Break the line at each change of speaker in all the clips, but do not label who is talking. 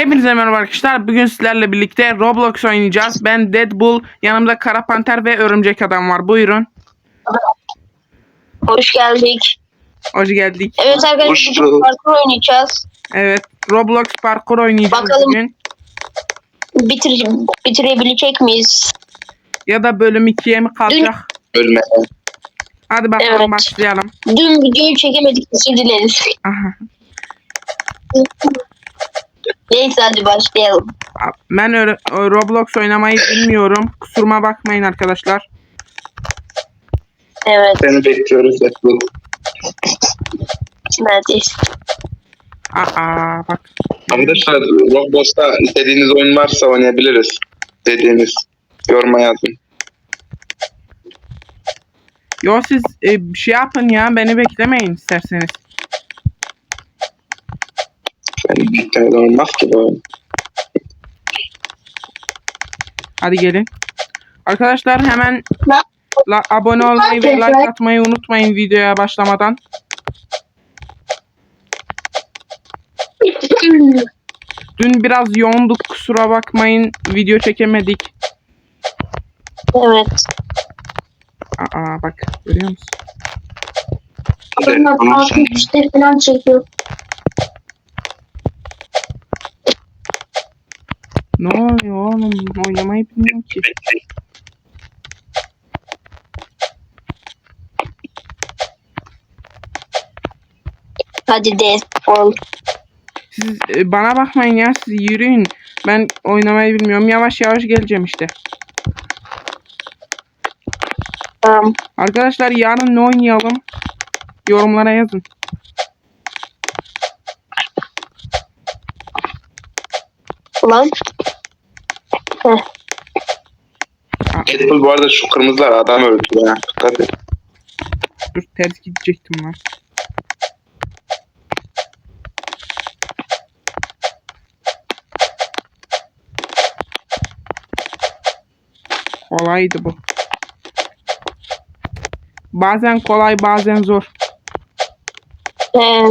Hepinize merhaba arkadaşlar. Bugün sizlerle birlikte Roblox oynayacağız. Ben Deadpool, yanımda Kara Panter ve Örümcek Adam var. Buyurun.
Hoş geldik.
Hoş geldik.
Evet arkadaşlar bugün parkur oynayacağız.
Evet, Roblox parkur oynayacağız
Bakalım.
bugün.
Bitir, bitirebilecek miyiz?
Ya da bölüm 2'ye mi kalacak?
Ölme.
Hadi bakalım
Evet.
başlayalım.
Dün videoyu çekemedik özür dileriz.
Aha.
Neyse hadi başlayalım.
Ben Roblox oynamayı bilmiyorum. Kusuruma bakmayın arkadaşlar.
Evet
Seni bekliyoruz Deadpool.
neredeyiz?
Aa bak.
Arkadaşlar Roblox'ta istediğiniz oyun varsa oynayabiliriz. Dediğiniz. Yoruma yazın.
Yo siz e, bir şey yapın ya. Beni beklemeyin isterseniz.
Yani beklemeden olmaz ki oyun.
Hadi gelin. Arkadaşlar hemen
La-
la, abone olmayı ve like atmayı unutmayın videoya başlamadan. Dün biraz yoğunduk kusura bakmayın video çekemedik.
evet.
Aa bak görüyor musun?
Adamlar
onu
altı
sen-
işte falan çekiyor.
Ne oluyor oğlum oynamayı bilmiyorum ki.
Hadi Deadpool.
Siz e, bana bakmayın ya siz yürüyün. Ben oynamayı bilmiyorum yavaş yavaş geleceğim işte.
Tamam.
Arkadaşlar yarın ne oynayalım? Yorumlara yazın.
Ulan. Heh.
Deadpool bu arada şu kırmızılar adam öldü ya. Dikkat et.
Dur ters gidecektim lan. Kolaydı bu. Bazen kolay bazen zor.
Ee,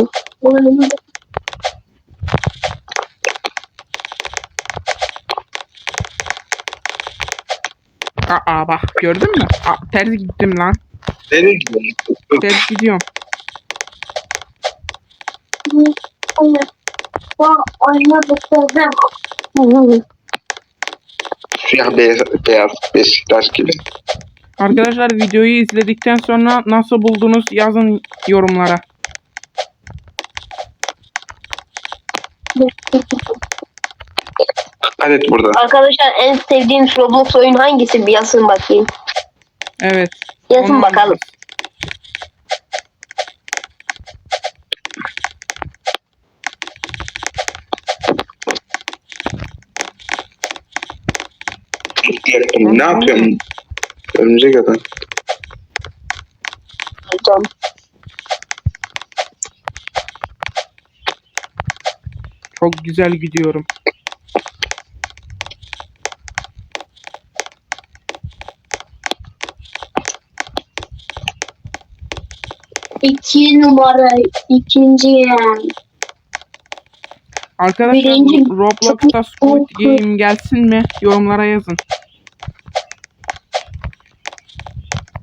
Aa bak gördün mü? Aa, ters gittim lan.
Nereye gidiyorsun?
Ters gidiyorum.
Siyah beyaz, beyaz Beşiktaş gibi.
Arkadaşlar videoyu izledikten sonra nasıl buldunuz yazın yorumlara.
Dikkat et burada.
Arkadaşlar en sevdiğiniz Roblox oyun hangisi? Bir yazın bakayım.
Evet.
Yazın bakalım.
Yaptım. Ne yapıyorum? Örümcek adam.
Tamam.
Çok güzel gidiyorum.
İki numara ikinci yani.
Arkadaşlar
Birinci-
Roblox'ta Squid Game gelsin mi? Yorumlara yazın.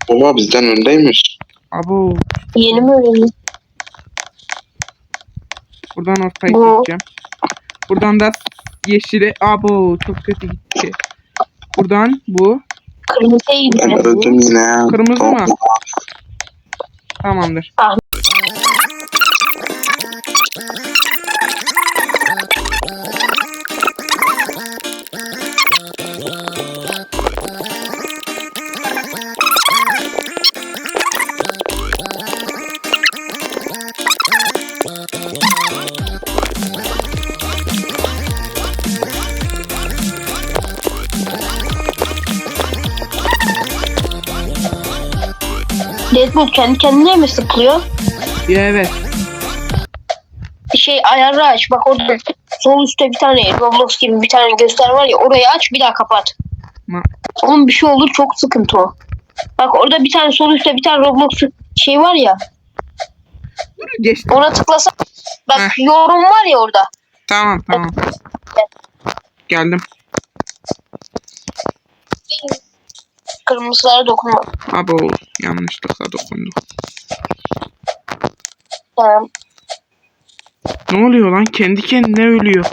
Oha bizden öndeymiş.
Abo
Yeni mi öğrendin?
buradan ortaya gideceğim. Buradan da yeşile abo çok kötü gitti. Buradan bu
Kırmızıya
Ben öldüm yine.
Kırmızı mı? Tamamdır.
Deadpool kendi kendine mi sıkılıyor?
Evet.
Şey ayarı aç. Bak orada sol üstte bir tane Roblox gibi bir tane göster var ya orayı aç bir daha kapat.
Ma-
Onun bir şey olur çok sıkıntı o. Bak orada bir tane sol üstte bir tane Roblox şey var ya
Geçtim.
ona tıklasa bak
Heh.
yorum var ya orada.
Tamam tamam. Geldim.
Kırmızılara dokunma.
Abo yanlışlıkla dokundum.
Tamam.
Ne oluyor lan? Kendi kendine ölüyor.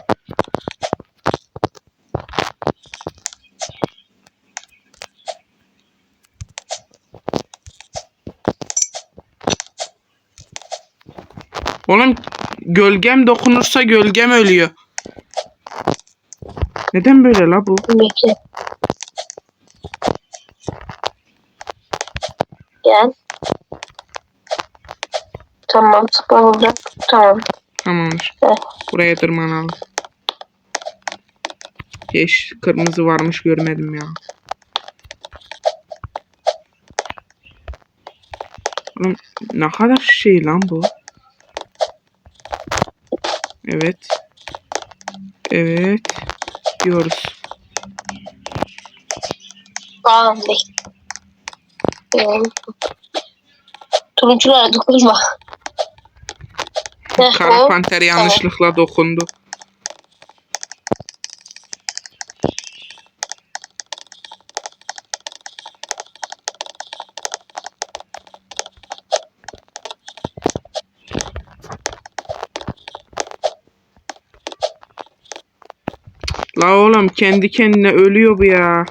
Oğlum gölgem dokunursa gölgem ölüyor. Neden böyle la bu?
Bekle. Gel. Tamam tıkladım. Tamam.
Tamamdır.
Heh.
Buraya tırmanalım. Yeş kırmızı varmış görmedim ya. Oğlum ne kadar şey lan bu. Evet. Evet. Diyoruz.
Bekle. Tamam. Turunculara dokunma.
Kara panter yanlışlıkla dokundu. La oğlum kendi kendine ölüyor bu ya.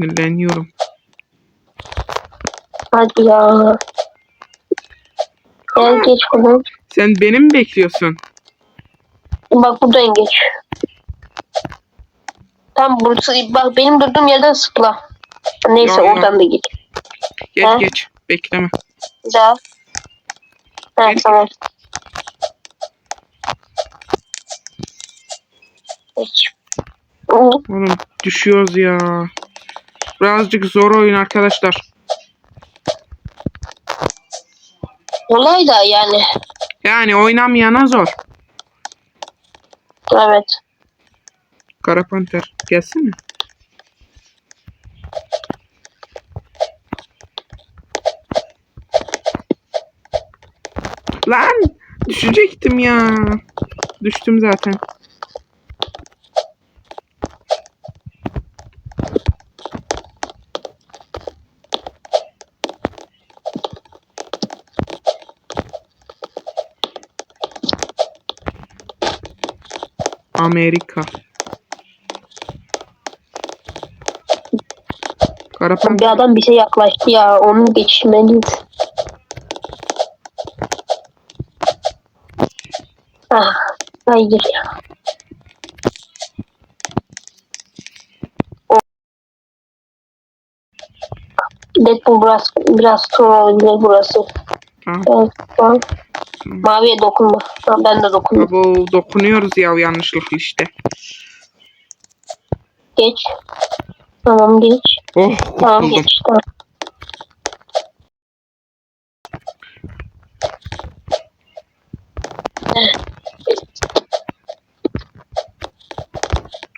Sinirleniyorum.
Hadi ya. Gel geç bunu.
Sen beni mi bekliyorsun?
Bak buradan geç. Tam burası bak benim durduğum yerden sıkla. Neyse
yok.
oradan da git.
Geç
Ha?
geç. Bekleme.
Güzel. Ha
Geç.
tamam. Geç.
Oğlum düşüyoruz ya. Birazcık zor oyun arkadaşlar.
Kolay da yani.
Yani oynamayana zor.
Evet.
Kara panter gelsene. Lan düşecektim ya. Düştüm zaten. Amerika. Kara
Bir adam bize yaklaştı ya. Onu geçmeliyiz. Ah, hayır ya. Deadpool biraz, biraz sonra olabilir burası.
Tamam.
Evet, tamam. Maviye dokunma. Tamam, ben de.
Abo dokunuyoruz ya yanlışlıkla işte.
Geç. Tamam geç.
Oh
Tamam
kurtuldum.
geç. Tamam.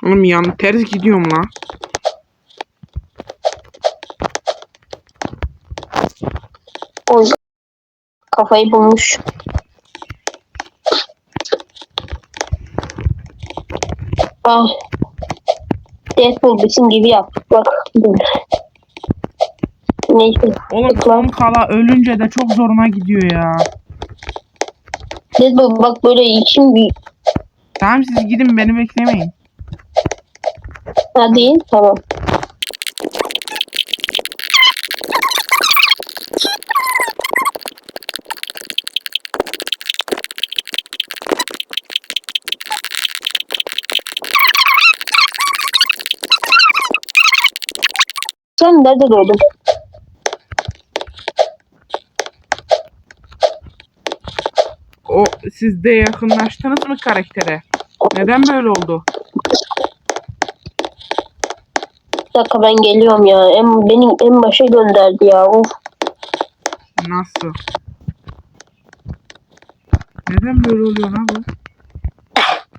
Oğlum yan ters gidiyorum la.
Kafayı bulmuş. Ah. Deadpool bizim gibi yap. Bak. Neyse.
Oğlum son kala ölünce de çok zoruna gidiyor ya.
Deadpool bak böyle için bir
Tamam siz gidin beni beklemeyin.
hadi tamam. Nerede doğdun?
O siz de yakınlaştınız mı karaktere? Neden böyle oldu?
Bir dakika ben geliyorum ya. En, benim en başa gönderdi ya. Of.
Nasıl? Neden böyle oluyor lan bu?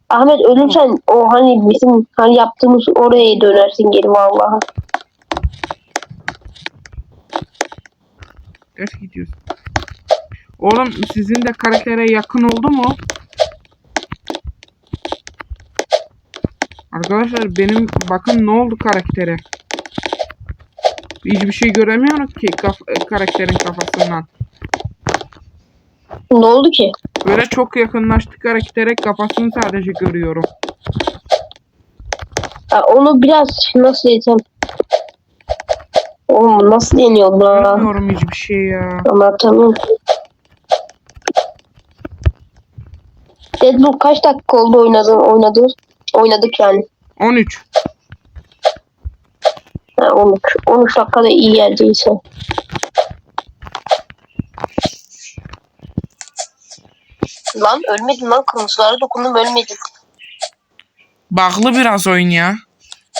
Ahmet ölürsen o hani bizim hani yaptığımız oraya dönersin geri vallahi.
Ters gidiyorsun. Oğlum sizin de karaktere yakın oldu mu? Arkadaşlar benim bakın ne oldu karaktere. Hiçbir şey göremiyorum ki kaf- karakterin kafasından.
Ne oldu ki?
Böyle çok yakınlaştık karaktere kafasını sadece görüyorum.
Ha, onu biraz nasıl desem. Oğlum nasıl deniyor buna?
Görmüyorum hiçbir şey ya.
Ama tamam. Deadloop kaç dakika oldu oynadın, oynadın? Oynadık yani.
13.
Ha, 13. 13 dakikada iyi yerdeyse. Lan ölmedim lan kırmızılara dokundum ölmedim.
Bağlı biraz oyun ya.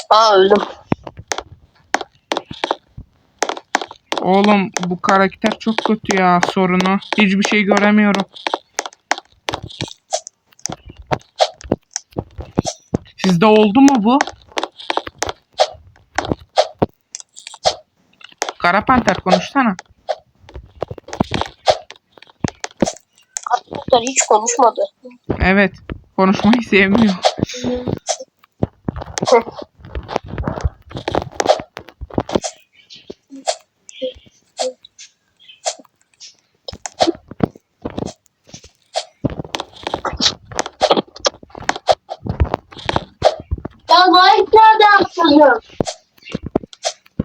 Aa öldüm.
Oğlum bu karakter çok kötü ya sorunu. Hiçbir şey göremiyorum. Sizde oldu mu bu? Kara Panter konuşsana.
Arkadaşlar hiç konuşmadı.
Evet. Konuşmayı sevmiyor.
Ya Gayet nerede yaptırdım?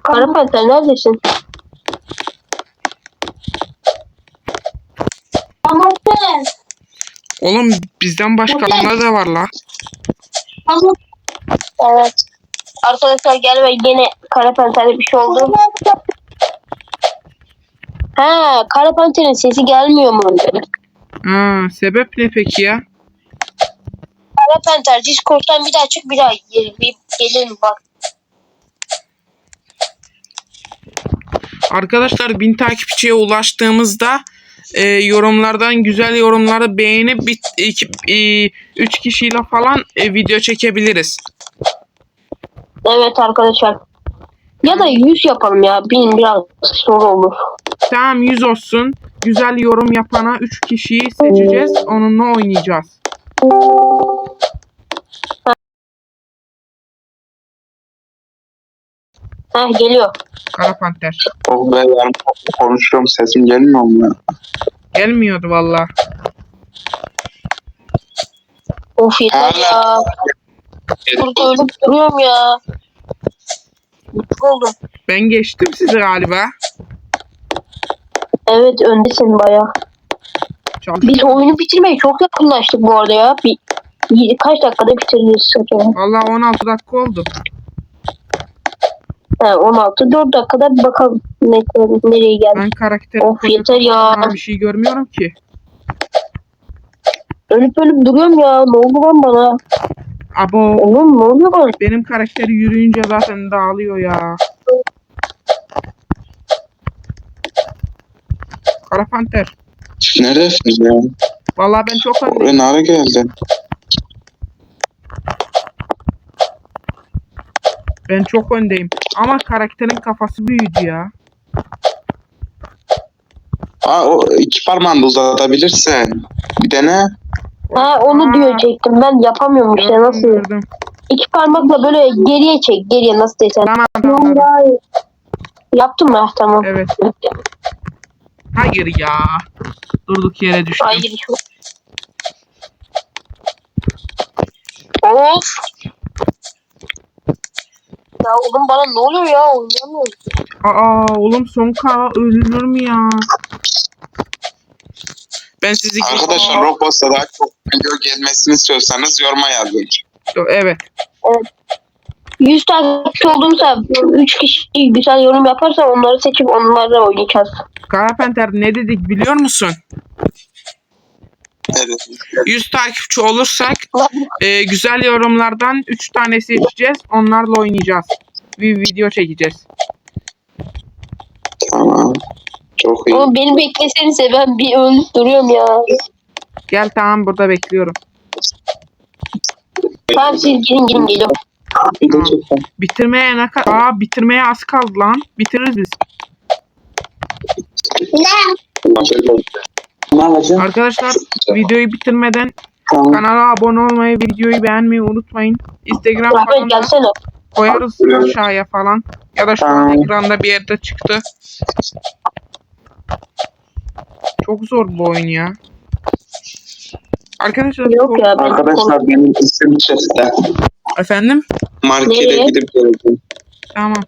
Kara Panter neredesin? Sen.
Oğlum bizden başka adamlar da var la.
Ama. Evet. Arkadaşlar gel ve yine Kara Panter'de bir şey oldu. Ha, Kara Panter'in sesi gelmiyor mu?
Ha, sebep ne peki ya?
Kara Panter Discord'dan bir daha çık bir daha gel, bir gelin bak.
Arkadaşlar bin takipçiye ulaştığımızda e, yorumlardan güzel yorumları beğenip bir, iki, e, üç kişiyle falan e, video çekebiliriz.
Evet arkadaşlar. Ya da 100 yapalım ya. Bin biraz zor olur.
Tamam 100 olsun. Güzel yorum yapana 3 kişiyi seçeceğiz. Onunla oynayacağız.
Heh geliyor.
Kara Panter.
Oh be yarım konuşuyorum sesim gelmiyor mu ya?
Gelmiyordu valla.
Of yeter ya. Burada ölüp duruyorum ya. Mutlu oldum.
Ben geçtim sizi galiba.
Evet öndesin baya. Biz oyunu bitirmeye çok yakınlaştık bu arada ya. Bir, y- kaç dakikada bitiririz acaba?
Valla 16 dakika oldu.
He 16 4 dakikada bir bakalım ne, nereye geldik.
Ben karakter
Of yeter ya.
bir şey görmüyorum ki.
Ölüp ölüp duruyorum ya. Ne oldu lan bana?
Abo
Oğlum ne oluyor bana?
benim karakteri yürüyünce zaten dağılıyor ya. Kara Panter.
Neredesiniz ya?
Valla ben çok.
Oraya nara geldi?
Ben çok öndeyim. Ama karakterin kafası büyüdü ya.
Aa, o iki parmağını da uzatabilirsin. Bir dene.
Ha onu
Aa,
diyecektim. Ben yapamıyorum işte
gördüm,
nasıl?
gördüm.
İki parmakla böyle geriye çek. Geriye nasıl desem.
Tamam tamam.
Yaptım mı? Tamam.
Evet. Hayır ya. Durduk yere düştüm.
Hayır. Of. Ya oğlum bana ne oluyor ya? Oynayamıyorum.
Aa oğlum son kara ölünür mü ya? Ben sizi
Arkadaşlar Roblox'ta daha çok video gelmesini istiyorsanız yoruma yazın.
Evet.
100 takipçi olduğumuzda 3 kişi güzel yorum yaparsa onları seçip onlarla oynayacağız.
Kara Panter ne dedik biliyor musun?
Evet.
100 takipçi olursak e, güzel yorumlardan 3 tane seçeceğiz. Onlarla oynayacağız. Bir video çekeceğiz.
Tamam. Çok iyi.
Ama beni beklesenize ben bir ölüp duruyorum ya.
Gel tamam burada bekliyorum.
Tamam siz girin girin geliyorum.
Bir de çok-
Bitirmeye ne kadar? Aa bitirmeye az kaldı lan. Bitiririz biz.
Ne alacağım?
Arkadaşlar videoyu bitirmeden
Tamam.
kanala abone olmayı, videoyu beğenmeyi unutmayın. Instagram kanalına
gelsene.
koyarız aşağıya falan. Ya da şu an
Tamam.
ekranda bir yerde çıktı. Çok zor bu oyun ya. Arkadaşlar
Yok ya ben
Arkadaşlar benim isim Şefte.
efendim
Markete
Nereye?
gidip geleceğim.
tamam.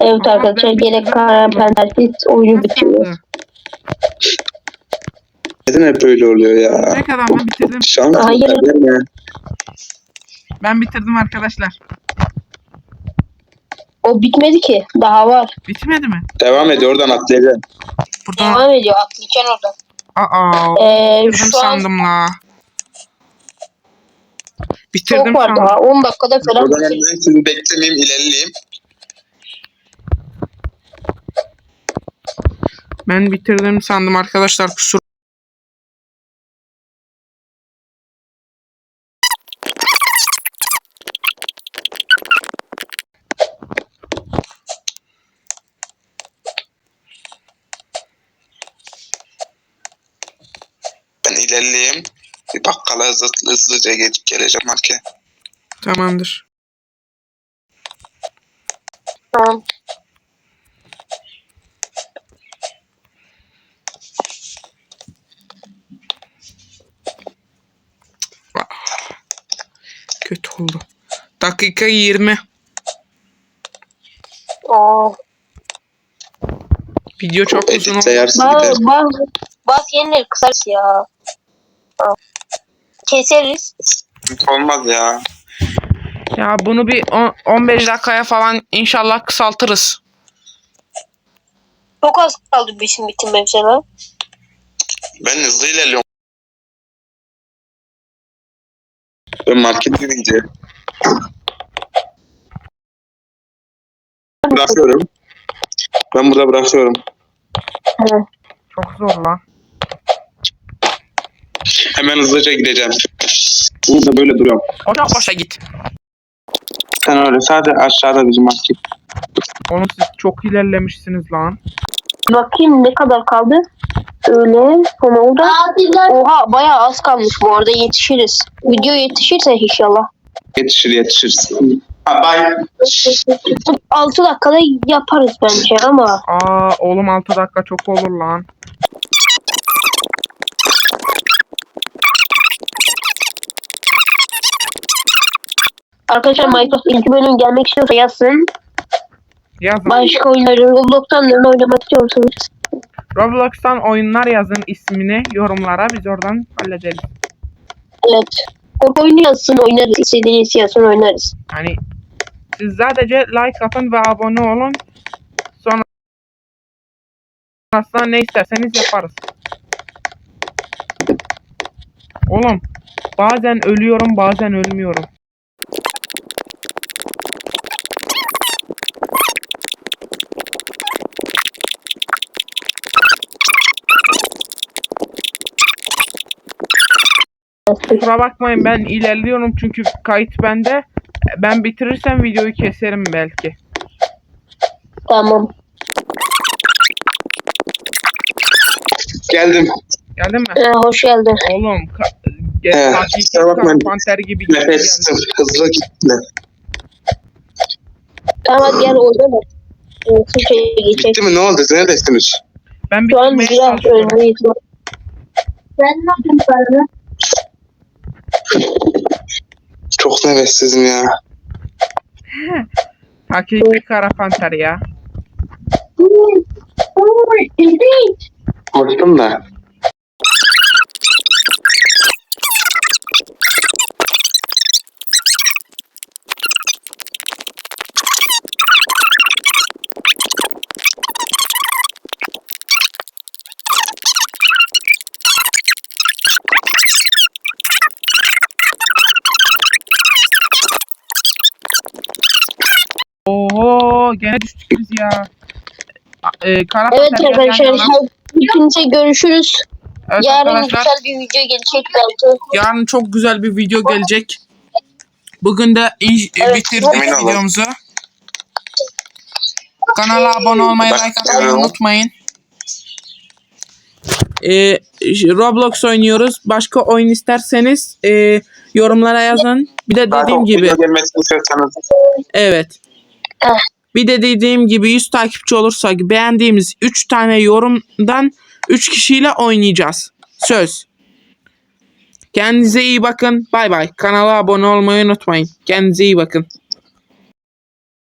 Evet arkadaşlar gerek karantinsiz oyunu bitiriyoruz.
Neden hep öyle oluyor ya?
Ne kadar ben bitirdim.
Şans
Hayır.
ya.
Ben bitirdim arkadaşlar.
O bitmedi ki. Daha var.
Bitmedi mi?
Devam ediyor oradan atlayacaksın.
Buradan
Devam ediyor. Atlayacaksın orada.
aa
Ee,
bitirdim
şu an
sandım la.
çok
Bitirdim
var
sandım.
daha. 10 dakikada falan
Oradan ben sizi beklemeyeyim ilerleyeyim.
Ben bitirdim sandım arkadaşlar kusur.
Ben ilerleyeyim. Bir bakkala hızlı, hızlıca geçip geleceğim market.
Tamamdır.
Tamam.
Kötü oldu. Dakika 20.
Oo.
Video çok uzun
Edit
oldu.
bas, bas yenileri kısarız ya. Keseriz.
Olmaz ya.
Ya bunu bir on- 15 dakikaya falan inşallah kısaltırız.
Çok az kaldı bizim bitirmemize lan.
Ben hızlı ilerliyorum. Ben markete gidince. Bırakıyorum. Ben burada bırakıyorum.
Çok zor lan.
Hemen hızlıca gideceğim. Burada böyle duruyorum.
Koşa koşa git.
Sen öyle sadece aşağıda bizim market.
Onu siz çok ilerlemişsiniz lan.
Bakayım ne kadar kaldı. Öyle sonra oldu. Oha bayağı az kalmış bu arada yetişiriz. Video yetişirse inşallah.
Yetişir yetişir. Ha, bye.
6 dakikada yaparız bence ama.
Aa oğlum 6 dakika çok olur lan.
Arkadaşlar Minecraft ilk bölüm gelmek istiyorsa yazsın.
Yazın.
Başka oyunları Roblox'tan ne oynamak istiyorsanız.
Roblox'tan oyunlar yazın ismini yorumlara biz oradan hallederiz.
Evet. Korku oyunu yazsın oynarız. İstediğiniz yazsın oynarız.
Hani siz sadece like atın ve abone olun. Sonra aslında ne isterseniz yaparız. Oğlum bazen ölüyorum bazen ölmüyorum. Kusura bakmayın ben ilerliyorum çünkü kayıt bende. Ben bitirirsem videoyu keserim belki.
Tamam.
Geldim.
Geldin mi?
Ee, hoş geldin.
Oğlum ka- ge-
He,
hakiki
kusura bakmayın.
panter gibi geldi.
Nefes hızlı gitme.
Tamam gel oynama. Ee, Türkçe'ye geçecek.
Bitti mi? Ne oldu? Neredesiniz?
Ben
Şu an
bitirmeye
biraz
çalışıyorum.
öndeyiz. Ben ne yapayım sana?
Çok nefessizim ya.
Hakiki kara panter ya.
Korktum da.
Biz ya. Ee, kara
Evet
panter yan
arkadaşlar.
yana.
Hepinize görüşürüz.
Evet
Yarın
arkadaşlar
güzel bir video gelecek belki.
yarın çok güzel bir video gelecek. Bugün de in-
Evet.
bitirdik
olun.
videomuzu. Kanala abone olmayı, like atmayı unutmayın. Ee, Roblox oynuyoruz. Başka oyun isterseniz e, yorumlara yazın. Bir de dediğim gibi evet. Bir de dediğim gibi 100 takipçi olursak beğendiğimiz 3 tane yorumdan 3 kişiyle oynayacağız. Söz. Kendinize iyi bakın. Bay bay. Kanala abone olmayı unutmayın. Kendinize iyi bakın.